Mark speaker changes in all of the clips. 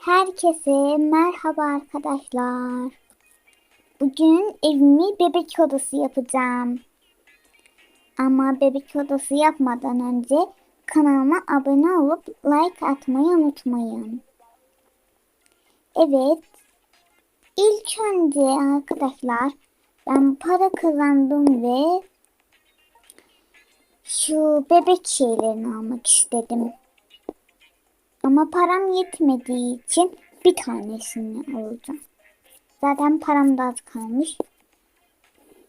Speaker 1: Herkese merhaba arkadaşlar. Bugün evimi bebek odası yapacağım. Ama bebek odası yapmadan önce kanalıma abone olup like atmayı unutmayın. Evet. İlk önce arkadaşlar ben para kazandım ve şu bebek şeylerini almak istedim. Ama param yetmediği için bir tanesini alacağım. Zaten param da az kalmış.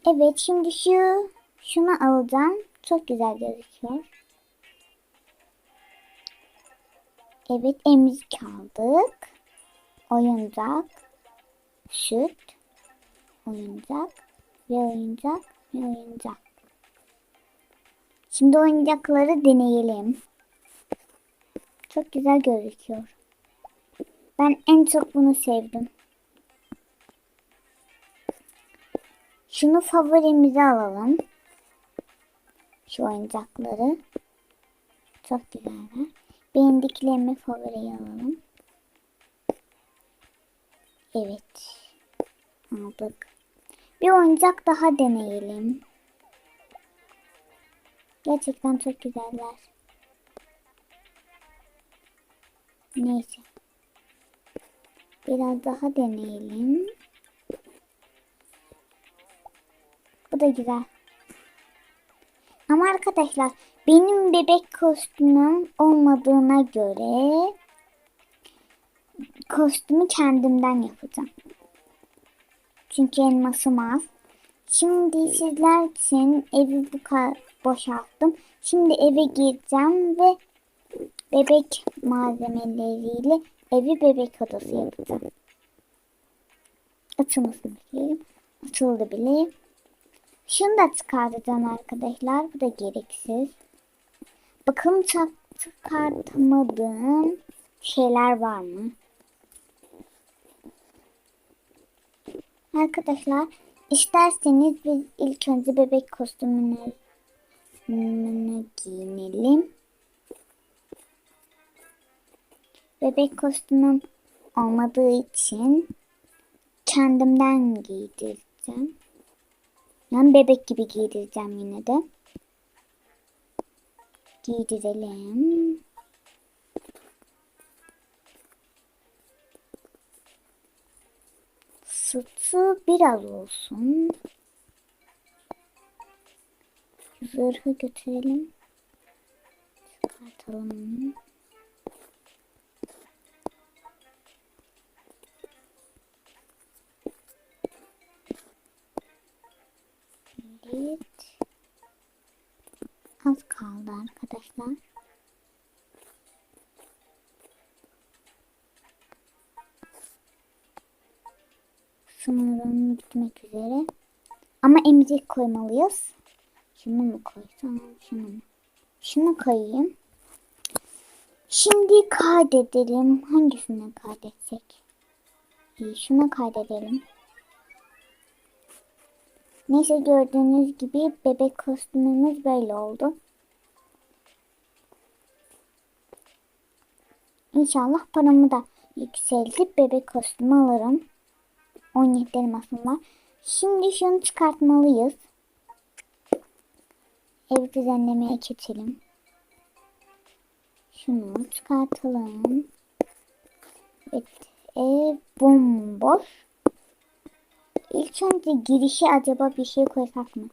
Speaker 1: Evet şimdi şu şunu alacağım. Çok güzel gözüküyor. Evet emzik aldık. Oyuncak. Süt. Oyuncak. Ve oyuncak. Ve oyuncak. Şimdi oyuncakları deneyelim. Çok güzel gözüküyor. Ben en çok bunu sevdim. Şunu favorimize alalım. Şu oyuncakları. Çok güzeller. Beğendiklerimi favoriye alalım. Evet. Aldık. Bir oyuncak daha deneyelim. Gerçekten çok güzeller. Neyse. Biraz daha deneyelim. Bu da güzel. Ama arkadaşlar benim bebek kostümüm olmadığına göre kostümü kendimden yapacağım. Çünkü elmasım az. Şimdi sizler için evi bu kadar boşalttım. Şimdi eve gireceğim ve bebek malzemeleriyle evi bebek odası yapacağım. Açılmasını bekleyelim. Açıldı bile. Şunu da çıkartacağım arkadaşlar. Bu da gereksiz. Çok çıkartamadığım şeyler var mı? Arkadaşlar isterseniz biz ilk önce bebek kostümünü giyinelim. Bebek kostümüm olmadığı için kendimden giydireceğim. Yani bebek gibi giydireceğim yine de. Giydirelim. Sütü biraz olsun. Zırhı götürelim. Çıkartalım. Evet. Az kaldı arkadaşlar. Sanırım bitmek üzere. Ama emzik koymalıyız. Şunu mu koysam? Şunu mu? Şunu koyayım. Şimdi kaydedelim. Hangisini kaydetsek? Şunu kaydedelim. Neyse gördüğünüz gibi bebek kostümümüz böyle oldu. İnşallah paramı da yükseltip bebek kostümü alırım. 17 elmasım var. Şimdi şunu çıkartmalıyız. Ev düzenlemeye geçelim. Şunu çıkartalım. Evet, ev bomboş. İlk önce girişe acaba bir şey koysak mı?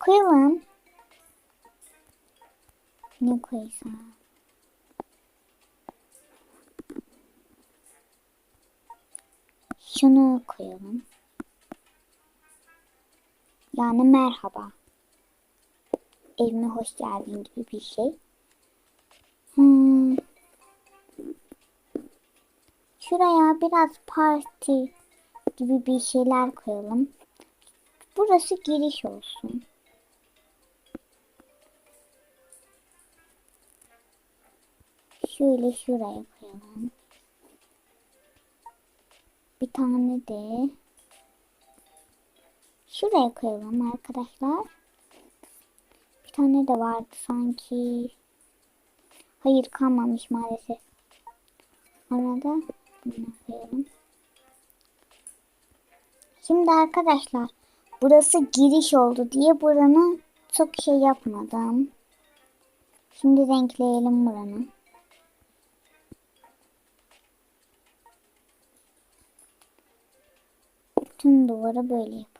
Speaker 1: Koyalım. Ne koysam? Şunu koyalım. Yani merhaba. Evime hoş geldin gibi bir şey. Hmm. Şuraya biraz parti gibi bir şeyler koyalım. Burası giriş olsun. Şöyle şuraya koyalım. Bir tane de şuraya koyalım arkadaşlar. Bir tane de vardı sanki. Hayır kalmamış maalesef. Arada Bunu koyalım. Şimdi arkadaşlar burası giriş oldu diye buranı çok şey yapmadım. Şimdi renkleyelim buranı. Tüm duvara böyle yap.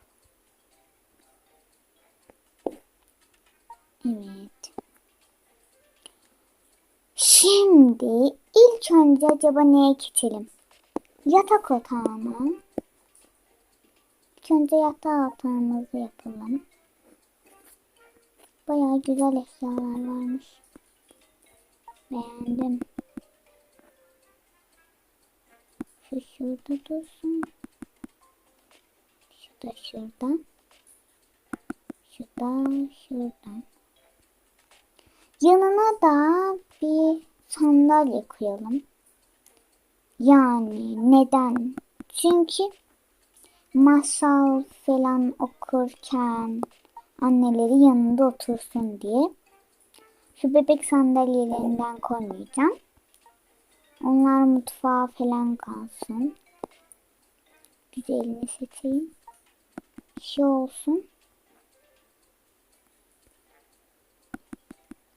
Speaker 1: Evet. Şimdi ilk önce acaba neye geçelim? Yatak otağı mı? İlk önce yatak otağımızı yapalım. Bayağı güzel eşyalar varmış. Beğendim. Şu şurada dursun. Şu da şurada. Şu da şuradan. Yanına da bir sandalye koyalım. Yani neden? Çünkü masal falan okurken anneleri yanında otursun diye. Şu bebek sandalyelerinden koymayacağım. Onlar mutfağa falan kalsın. Güzelini seçeyim. Şu olsun.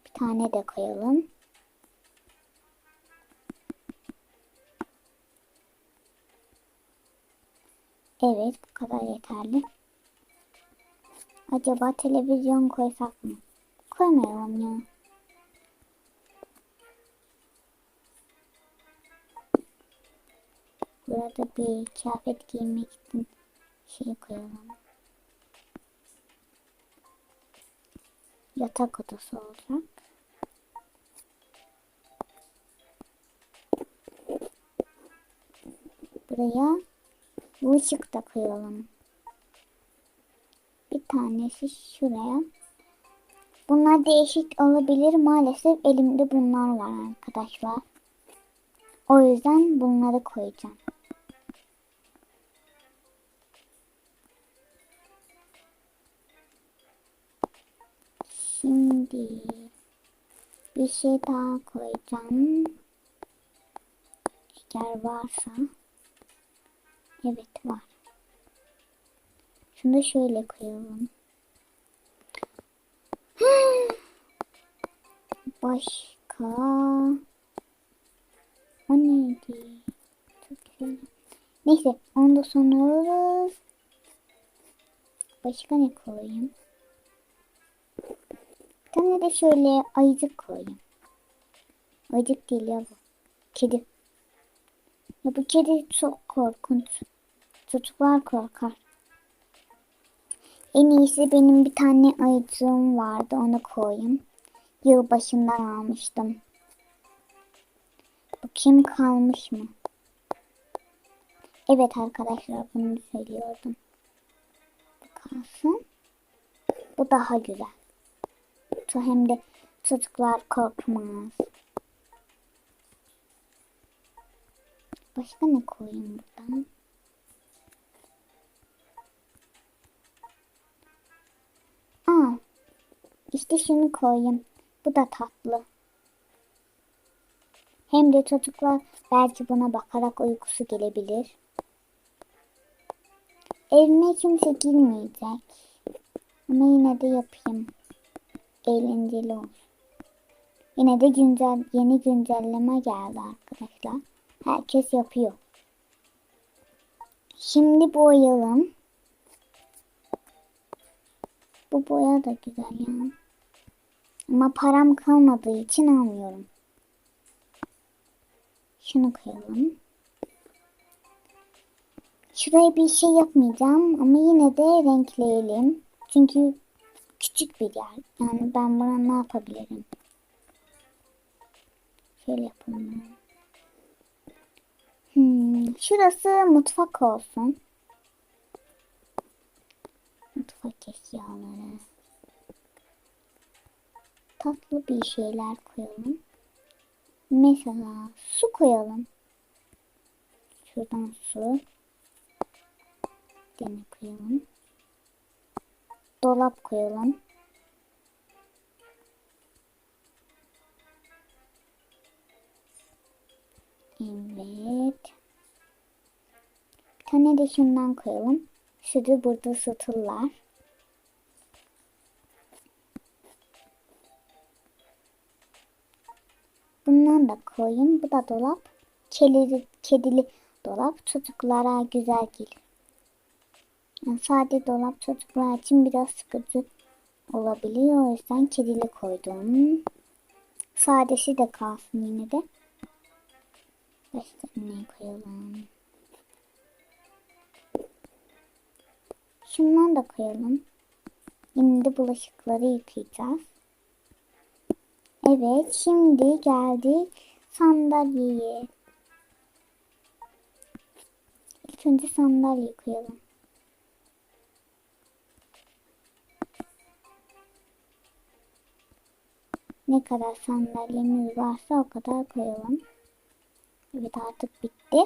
Speaker 1: Bir tane de koyalım. Evet bu kadar yeterli. Acaba televizyon koysak mı? Koymayalım ya. Burada bir kıyafet giymek için şey koyalım. Yatak odası olacak. Buraya da koyalım. Bir tanesi şuraya. Bunlar değişik olabilir. Maalesef elimde bunlar var arkadaşlar. O yüzden bunları koyacağım. Şimdi bir şey daha koyacağım. Eğer varsa. Evet var. Şunu da şöyle koyalım. Başka o neydi? Çok güzel. Neyse onu da sonra Başka ne koyayım? Bir tane de şöyle ayıcık koyayım. Ayıcık değil ya bu. Kedi. Ya bu kedi çok korkunç. Çocuklar korkar. En iyisi benim bir tane ayıcığım vardı. Onu koyayım. Yılbaşından almıştım. Bu kim kalmış mı? Evet arkadaşlar bunu söylüyordum. Bu kalsın. Bu daha güzel. Hem de çocuklar korkmaz. Başka ne koyayım buradan? İşte şunu koyayım. Bu da tatlı. Hem de çocuklar belki buna bakarak uykusu gelebilir. Evime kimse girmeyecek. Ama yine de yapayım. Eğlenceli olsun. Yine de güncel, yeni güncelleme geldi arkadaşlar. Herkes yapıyor. Şimdi boyayalım. Bu boya da güzel ya. Ama param kalmadığı için almıyorum. Şunu koyalım. Şuraya bir şey yapmayacağım ama yine de renkleyelim. Çünkü küçük bir yer. Yani ben buna ne yapabilirim? Şöyle yapalım. Hmm, şurası mutfak olsun. Mutfak eşyaları. Tatlı bir şeyler koyalım. Mesela su koyalım. Şuradan su. Dene koyalım. Dolap koyalım. Evet. tane de şundan koyalım. Sütü burada ısıtırlar. Bundan da koyayım. Bu da dolap. Kedili, kedili dolap çocuklara güzel gelir. Yani sade dolap çocuklar için biraz sıkıcı olabiliyor. O yüzden kedili koydum. Sadesi de kalsın yine de. Başka ne koyalım? Şundan da koyalım. De bulaşıkları yıkayacağız. Evet, şimdi geldik sandalyeye. İlk önce sandalyeyi koyalım. Ne kadar sandalyemiz varsa o kadar koyalım. Evet artık bitti.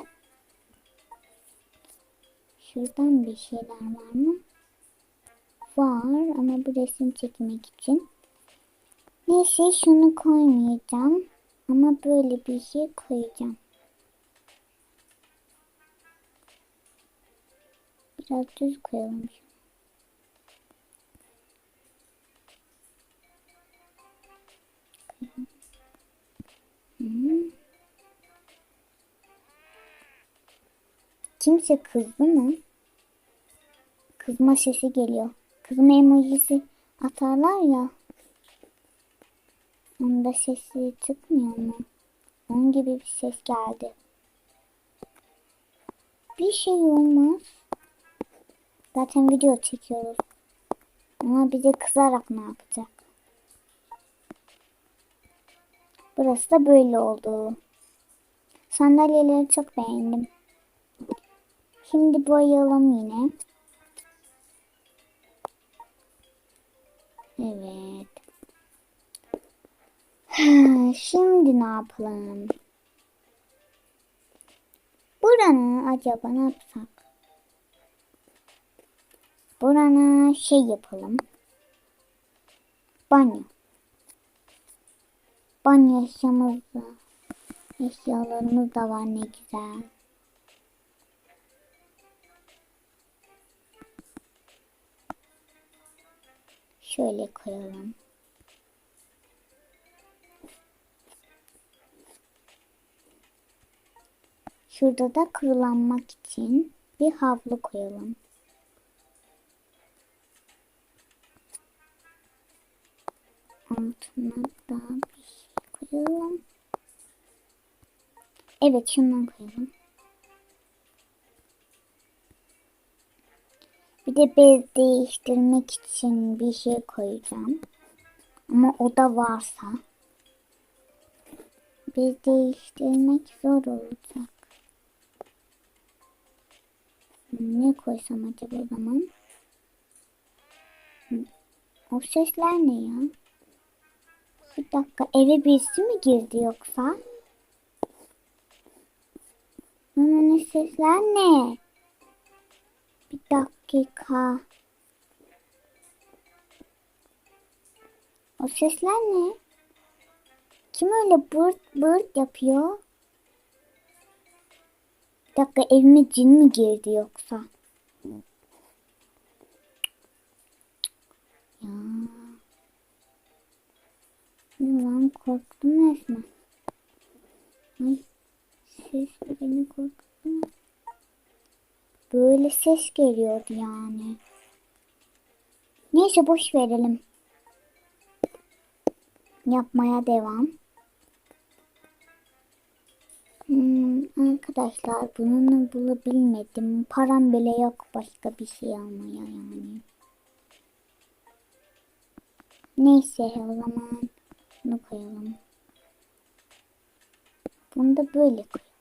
Speaker 1: Şuradan bir şeyler var mı? Var ama bu resim çekmek için. Neyse şunu koymayacağım. Ama böyle bir şey koyacağım. Biraz düz koyalım. Hmm. Kimse kızdı mı? Kızma sesi geliyor. Kızma emojisi atarlar ya. Onda sesi çıkmıyor mu? Onun gibi bir ses geldi. Bir şey olmaz. Zaten video çekiyoruz. Ama bize kızarak ne yapacak? Burası da böyle oldu. Sandalyeleri çok beğendim. Şimdi boyayalım yine. Evet. Şimdi ne yapalım? Buranı acaba ne yapsak? Buranı şey yapalım. Banyo. Banyo eşyamız da. Eşyalarımız da var ne güzel. Şöyle koyalım. Şurada da kurulanmak için bir havlu koyalım. Altına da bir şey koyalım. Evet şundan koyalım. Bir de bez değiştirmek için bir şey koyacağım. Ama o da varsa bez değiştirmek zor olacak. Ne koysam acaba o zaman? O sesler ne ya? Bir dakika eve birisi mi girdi yoksa? Ama ne sesler ne? Bir dakika. O sesler ne? Kim öyle bırt bırt yapıyor? Bir dakika evime cin mi girdi yoksa? Ya. Lan korktum resmen. Ay ses beni korkuttu. Böyle ses geliyordu yani. Neyse boş verelim. Yapmaya devam. Hmm, arkadaşlar bunu bulabilmedim. Param bile yok başka bir şey almaya yani. Neyse o zaman bunu koyalım. Bunu da böyle koyalım.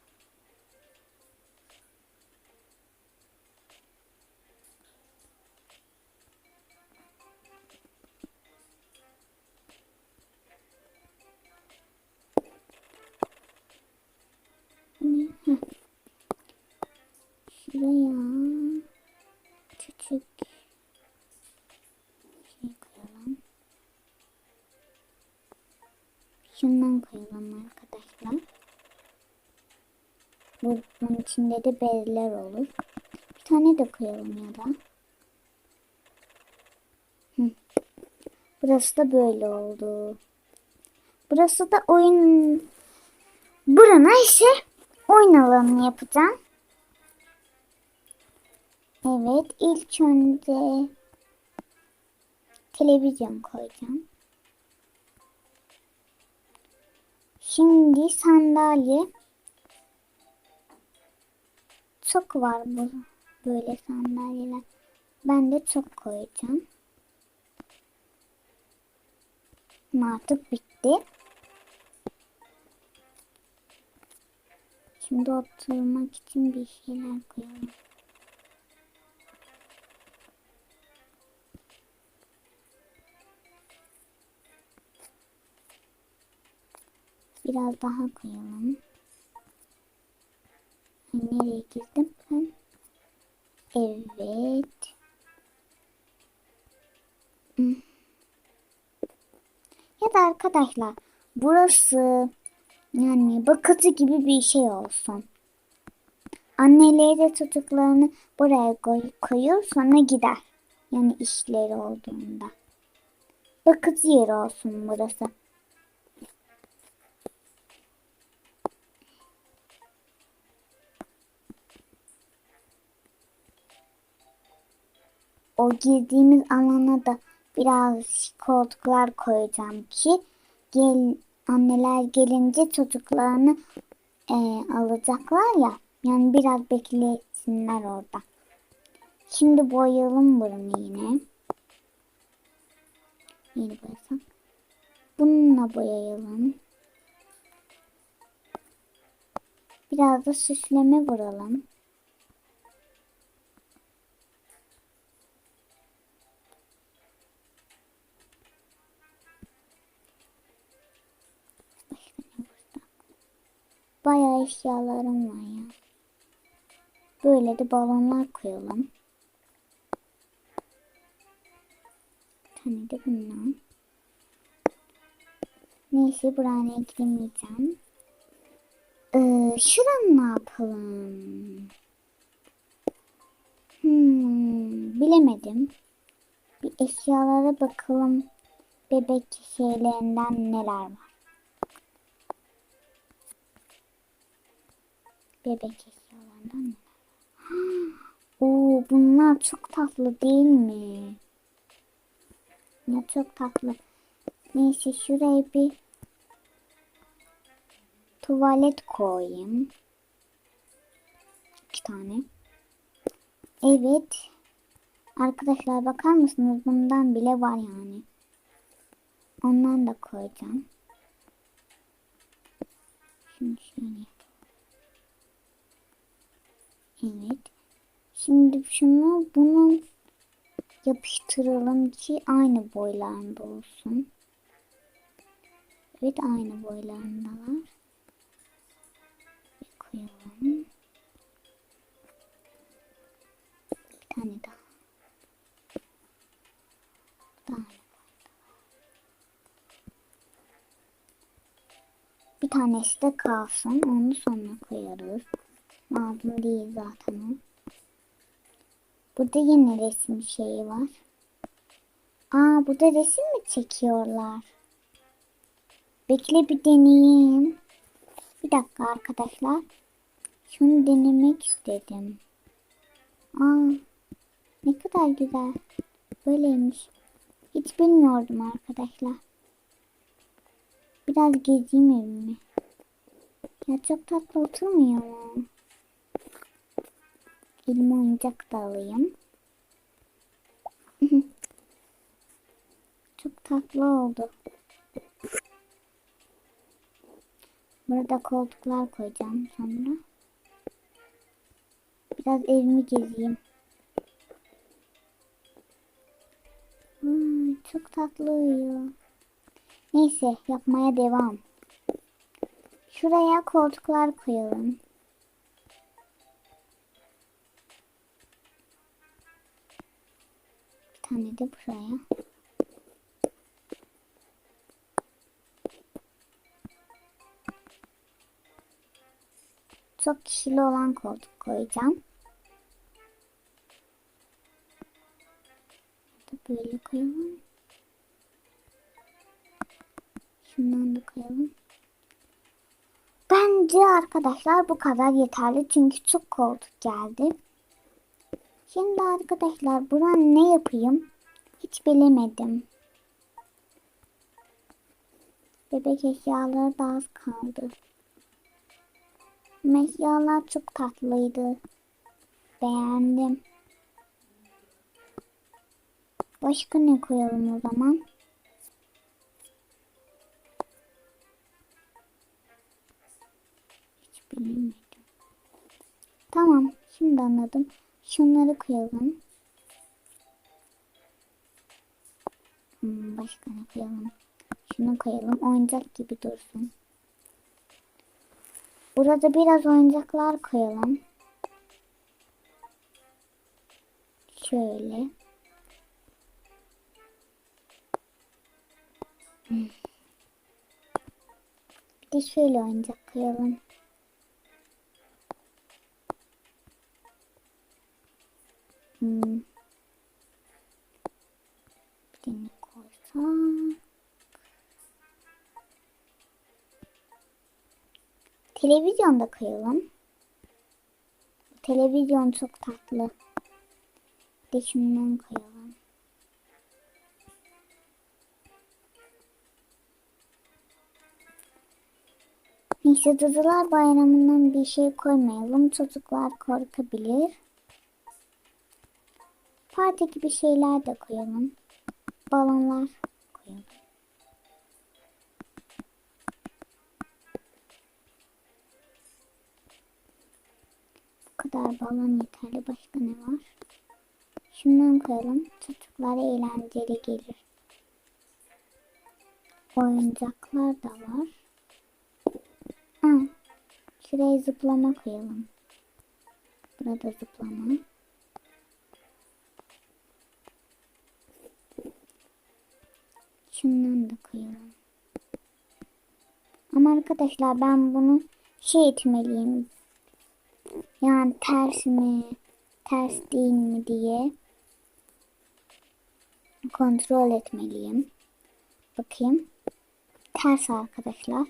Speaker 1: Şuraya küçük şey koyalım. Şundan koyalım arkadaşlar. Bunun içinde de bezler olur. tane de koyalım ya da. Hı. Burası da böyle oldu. Burası da oyun... Burana ise oyun alanı yapacağım. Evet ilk önce televizyon koyacağım. Şimdi sandalye çok var bu böyle sandalyeler. Ben de çok koyacağım. Artık bitti. Şimdi oturmak için bir şeyler koyalım. Biraz daha koyalım. Nereye girdim ben? Evet. Hmm. Ya da arkadaşlar burası yani bakıcı gibi bir şey olsun. Anneleri de çocuklarını buraya koy, koyuyor sonra gider. Yani işleri olduğunda. Bakıcı yeri olsun burası. O girdiğimiz alana da biraz koltuklar koyacağım ki gel anneler gelince çocuklarını e, alacaklar ya. Yani biraz beklesinler orada. Şimdi boyayalım bunu yine. Yeni boyasam. Bununla boyayalım. Biraz da süsleme vuralım. Bayağı eşyalarım var ya. Böyle de balonlar koyalım. Bir tane de bundan. Neyse buraya eklemeyeceğim. Ee, şuranı ne yapalım? Hmm, bilemedim. Bir eşyalara bakalım. Bebek şeylerinden neler var. Bebek eşyalarından var. Oo, bunlar çok tatlı değil mi? Ya çok tatlı. Neyse şuraya bir tuvalet koyayım. İki tane. Evet. Arkadaşlar bakar mısınız? Bundan bile var yani. Ondan da koyacağım. Şimdi şöyle. Evet. Şimdi şunu bunu yapıştıralım ki aynı boylarında olsun. Evet aynı boylarındalar. Bir koyalım. Bir tane daha. Daha Bir tanesi de kalsın. Onu sonra koyarız. Lazım değil zaten o. Burada yine resim şeyi var. Aa burada resim mi çekiyorlar? Bekle bir deneyeyim. Bir dakika arkadaşlar. Şunu denemek istedim. Aa ne kadar güzel. Böyleymiş. Hiç bilmiyordum arkadaşlar. Biraz gezeyim evimi. Ya çok tatlı oturmuyor mu? Elime oyuncak da alayım. çok tatlı oldu. Burada koltuklar koyacağım sonra. Biraz evimi gezeyim. Hmm, çok tatlı uyuyor. Neyse yapmaya devam. Şuraya koltuklar koyalım. tane de buraya. Çok kişili olan koltuk koyacağım. Böyle koyalım. Şundan da koyalım. Bence arkadaşlar bu kadar yeterli. Çünkü çok koltuk geldi. Şimdi arkadaşlar buran ne yapayım? Hiç bilemedim. Bebek eşyaları da az kaldı. Eşyalar çok tatlıydı. Beğendim. Başka ne koyalım o zaman? Hiç bilemedim. Tamam, şimdi anladım. Şunları koyalım. Hmm, başka ne koyalım? Şunu koyalım. Oyuncak gibi dursun. Burada biraz oyuncaklar koyalım. Şöyle. Hmm. Bir de şöyle oyuncak koyalım. Hmm. Bir de ne koysak? Televizyon çok tatlı. Şundan koyalım. Neyse Dadılar Bayramı'ndan bir şey koymayalım. Çocuklar korkabilir. Parti gibi şeyler de koyalım. Balonlar koyalım. Bu kadar balon yeterli. Başka ne var? Şundan koyalım. Çocuklara eğlenceli gelir. Oyuncaklar da var. Ha, şuraya zıplama koyalım. Burada zıplama. Koyalım. Ama arkadaşlar ben bunu şey etmeliyim. Yani ters mi, ters değil mi diye kontrol etmeliyim. Bakayım. Ters arkadaşlar.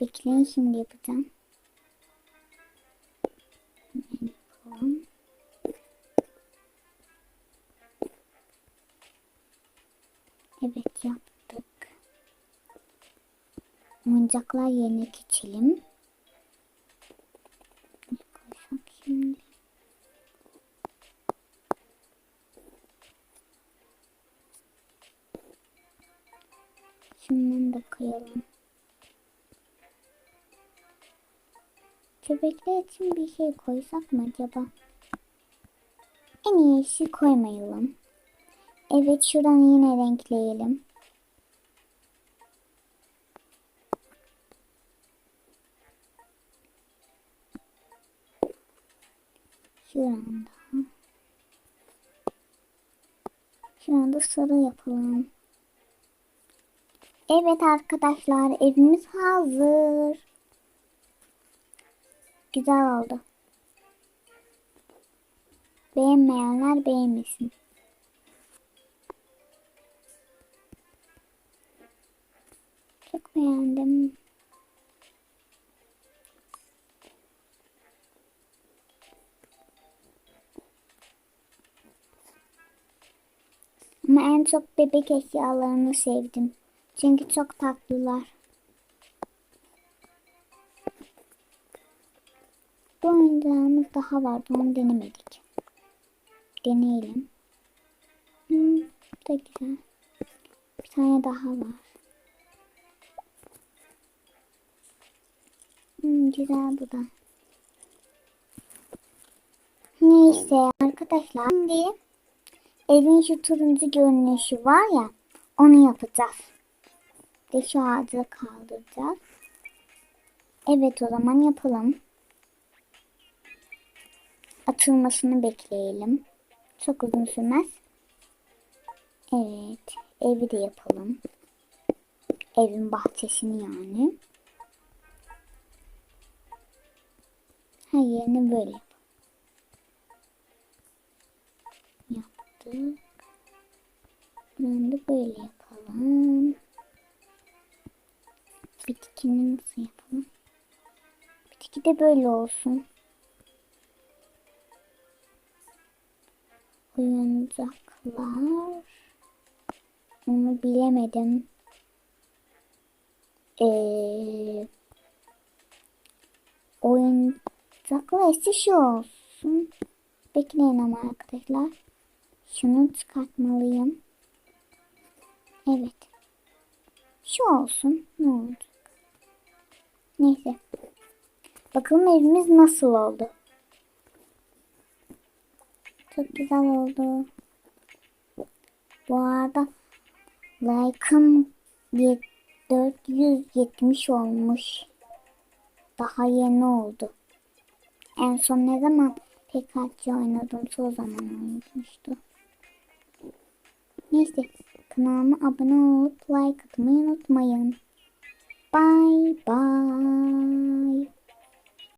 Speaker 1: Bekleyin şimdi yapacağım. Evet yaptık. Oyuncaklar yerine geçelim. Şimdi? Şundan da koyalım. Köpekler için bir şey koysak mı acaba? En iyisi koymayalım. Evet şuradan yine renkleyelim. Şuradan da. Şuradan da sarı yapalım. Evet arkadaşlar evimiz hazır. Güzel oldu. Beğenmeyenler beğenmesin. Beğendim. Ama en çok bebek eşyalarını sevdim. Çünkü çok tatlılar. Bu oyuncağımız daha vardı. Onu denemedik. Deneyelim. Hmm, bu da güzel. Bir tane daha var. Hmm, güzel bu da. Neyse arkadaşlar. Şimdi evin şu turuncu görünüşü var ya. Onu yapacağız. De şu ağacı kaldıracağız. Evet o zaman yapalım. Atılmasını bekleyelim. Çok uzun sürmez. Evet. Evi de yapalım. Evin bahçesini yani. Her yerini böyle yap. yaptık. Bunu da böyle yapalım. Bitkini nasıl yapalım? Bitki de böyle olsun. Oyuncaklar. Onu bilemedim. Ee, ise şu olsun. Bekleyin ama arkadaşlar. Şunu çıkartmalıyım. Evet. Şu olsun. Ne olacak? Neyse. Bakalım evimiz nasıl oldu. Çok güzel oldu. Bu arada like'ım ye- 470 olmuş. Daha yeni oldu. En son ne zaman PKC oynadım o zaman olmuştu. Neyse kanalıma abone olup like atmayı unutmayın. Bye bye.